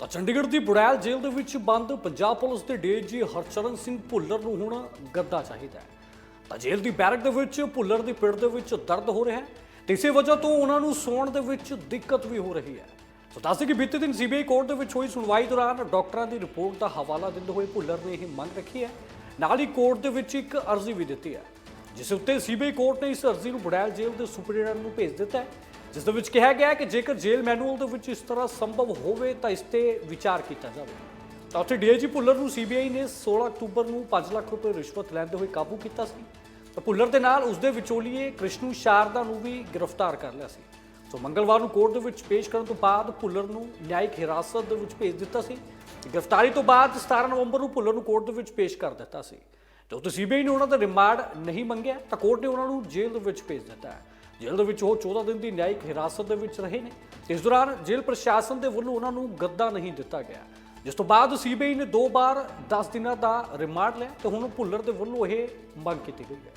ਤਾਂ ਚੰਡੀਗੜ੍ਹ ਦੀ ਬੁੜੈਲ ਜੇਲ੍ਹ ਦੇ ਵਿੱਚ ਬੰਦ, ਪੰਜਾਬ ਪੁਲਿਸ ਦੇ ਡੀਆਈਜੀ ਹਰਚਰਨ ਸਿੰਘ ਭੁੱਲਰ ਨੂੰ ਹੁਣ ਗੱਦਾ ਚਾਹੀਦਾ ਹੈ। ਤਾਂ ਜੇਲ੍ਹ ਦੀ ਬੈਰਕ ਦੇ ਵਿੱਚ, ਭੁੱਲਰ ਦੀ ਪਿੜ ਦੇ ਵਿੱਚ ਦਰਦ ਹੋ ਰਿਹਾ ਹੈ ਤੇ ਇਸੇ ਵਜ੍ਹਾ ਤੋਂ ਉਹਨਾਂ ਨੂੰ ਸੌਣ ਦੇ ਵਿੱਚ ਦਿੱਕਤ ਵੀ ਹੋ ਰਹੀ ਹੈ। ਸੋ ਦੱਸਦੇ ਕਿ ਬੀਤੇ ਦਿਨ ਸੀਬੀਆਈ ਕੋਰਟ ਦੇ ਵਿੱਚ ਹੋਈ ਸੁਣਵਾਈ ਦੌਰਾਨ ਡਾਕਟਰਾਂ ਦੀ ਰਿਪੋਰਟ ਦਾ ਹਵਾਲਾ ਦਿੰਦੇ ਹੋਏ ਭੁੱਲਰ ਨੇ ਇਹ ਮੰਗ ਰੱਖੀ ਹੈ। ਨਾਲ ਹੀ ਕੋਰਟ ਦੇ ਵਿੱਚ ਇੱਕ ਅਰਜ਼ੀ ਵੀ ਦਿੱਤੀ ਹੈ, ਜਿਸ ਉੱਤੇ ਸੀਬੀਆਈ ਕੋਰਟ ਨੇ ਇਸ ਅਰਜ਼ੀ ਨੂੰ ਬੁੜੈਲ ਜੇਲ੍ਹ ਦੇ ਸੁਪਰਡੈਂਟ ਨੂੰ ਭੇਜ ਦਿੱਤਾ ਹੈ। ਜਿਸ ਦੇ ਵਿੱਚ ਕਿਹਾ ਗਿਆ ਹੈ ਕਿ ਜੇਕਰ ਜੇਲ੍ਹ ਮੈਨੂਅਲ ਦੇ ਵਿੱਚ ਇਸ ਤਰ੍ਹਾਂ ਸੰਭਵ ਹੋਵੇ ਤਾਂ ਇਸ ਤੇ ਵਿਚਾਰ ਕੀਤਾ ਜਾਵੇ। ਤਾਂ ਉੱਥੇ ਡੀਆਈਜੀ ਭੁੱਲਰ ਨੂੰ ਸੀਬੀਆਈ ਨੇ 16 ਅਕਤੂਬਰ ਨੂੰ 5 ਲੱਖ ਰੁਪਏ ਰਿਸ਼ਵਤ ਲੈਂਦੇ ਹੋਏ ਕਾਬੂ ਕੀਤਾ ਸੀ। ਤਾਂ ਭੁੱਲਰ ਦੇ ਨਾਲ ਉਸਦੇ ਵਿਚੋਲੀਏ ਕ੍ਰਿਸ਼ਨੂ ਸ਼ਾਰਦਾ ਨੂੰ ਵੀ ਗ੍ਰਿਫਤਾਰ ਕਰ ਲਿਆ ਸੀ। ਸੋ ਮੰਗਲਵਾਰ ਨੂੰ ਕੋਰਟ ਦੇ ਵਿੱਚ ਪੇਸ਼ ਕਰਨ ਤੋਂ ਬਾਅਦ ਭੁੱਲਰ ਨੂੰ ਨਿਆਇਕ ਹਿਰਾਸਤ ਦੇ ਵਿੱਚ ਭੇਜ ਦਿੱਤਾ ਸੀ। ਗ੍ਰਿਫਤਾਰੀ ਤੋਂ ਬਾਅਦ 17 ਨਵੰਬਰ ਨੂੰ ਭੁੱਲਰ ਨੂੰ ਕੋਰਟ ਦੇ ਵਿੱਚ ਪੇਸ਼ ਕਰ ਦਿੱਤਾ ਸੀ। ਜਦੋਂ ਸੀਬੀਆਈ ਨੇ ਉਹਨਾਂ ਦਾ ਰਿਮਾਂਡ ਨਹੀਂ ਮੰਗਿਆ, ਤਾਂ ਕੋਰਟ ਨੇ ਉਹਨਾਂ ਨੂੰ ਜੇਲ੍ਹ ਦੇ ਵਿੱਚ ਭੇਜ ਦਿੱਤਾ ਹੈ। ਜੇਲ੍ਹ ਦੇ ਵਿੱਚ ਉਹ 14 ਦਿਨ ਦੀ ਨਿਆਇਕ ਹਿਰਾਸਤ ਦੇ ਵਿੱਚ ਰਹੇ ਨੇ। ਇਸ ਦੌਰਾਨ ਜੇਲ੍ਹ ਪ੍ਰਸ਼ਾਸਨ ਦੇ ਵੱਲੋਂ ਉਹਨਾਂ ਨੂੰ ਗੱਦਾ ਨਹੀਂ ਦਿੱਤਾ ਗਿਆ। ਜਿਸ ਤੋਂ ਬਾਅਦ ਸੀਬੀਆਈ ਨੇ ਦੋ ਵਾਰ 10 ਦਿਨਾਂ ਦਾ ਰਿਮਾਂਡ ਲਿਆ ਤੇ ਹੁਣ ਭੁੱਲਰ ਦੇ ਵੱਲੋਂ ਇਹ ਮੰਗ ਕੀਤੀ ਗਈ ਹੈ।